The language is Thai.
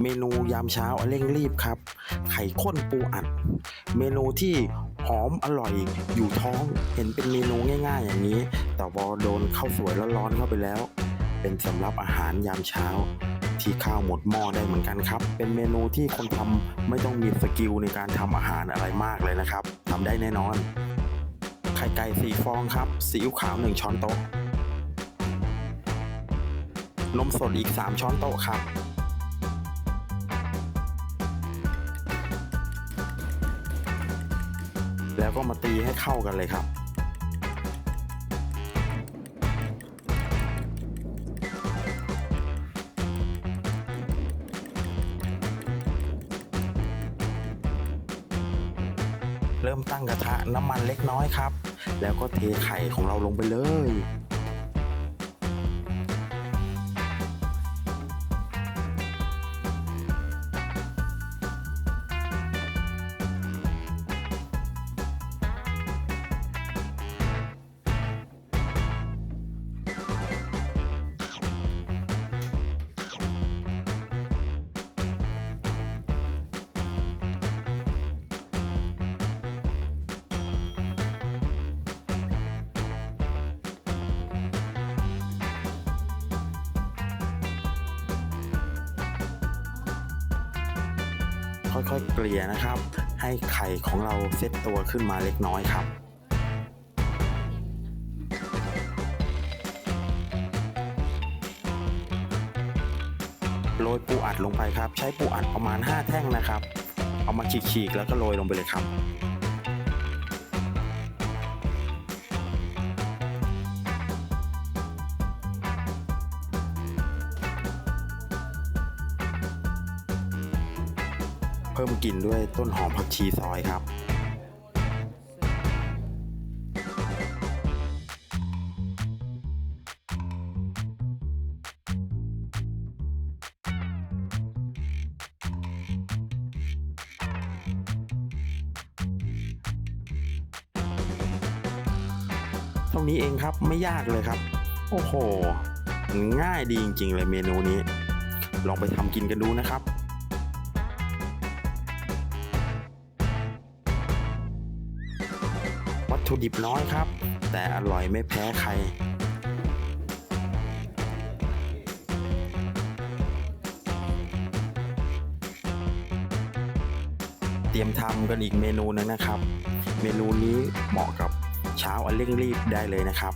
เมนูยามเช้าเร่งรีบครับ ไข่ข้นปูอัด เมนูที่หอมอร่อยอยู่ท้องเห็นเป็นเมนูง่าย ๆ อย่างนี้ แต่พอโดนข้าวสวยร้อนๆเข้าไปแล้ว เป็นสำหรับอาหารยามเช้า ที่ข้าวหมดหม้อได้เหมือนกันครับ เป็นเมนูที่คนทำไม่ต้องมีสกิลในการทำอาหารอะไรมากเลยนะครับทำได้แน่นอน ไข่ไก่สี่ฟองครับซีอิ๊วขาวหนึ่งช้อนโต๊ะนมสดอีก 3 ช้อนโต๊ะครับ แล้วก็มาตีให้เข้ากันเลยครับ เริ่มตั้งกระทะน้ำมันเล็กน้อยครับ แล้วก็เทไข่ของเราลงไปเลย ค่อยๆเกลี่ยนะครับ ให้ไข่ของเราเซตตัวขึ้นมาเล็กน้อยครับ โรยปูอัดลงไปครับ ใช้ปูอัดประมาณ 5 แท่งนะครับ เอามาขีดๆแล้วก็โรยลงไปเลยครับ เพิ่มกลิ่นด้วยต้นหอมผักชีซอยครับเท่านี้เองครับไม่ยากเลยครับ โอ้โหง่ายดีจริง ๆ เลยเมนูนี้ ลองไปทำกินกันดูนะครับ ถุดิบน้อยครับ แต่อร่อยไม่แพ้ใคร เตรียมทำกันอีกเมนูหนึงนะครับ เมนูนี้เหมาะกับเช้าอันเร่งรีบได้เลยนะครับ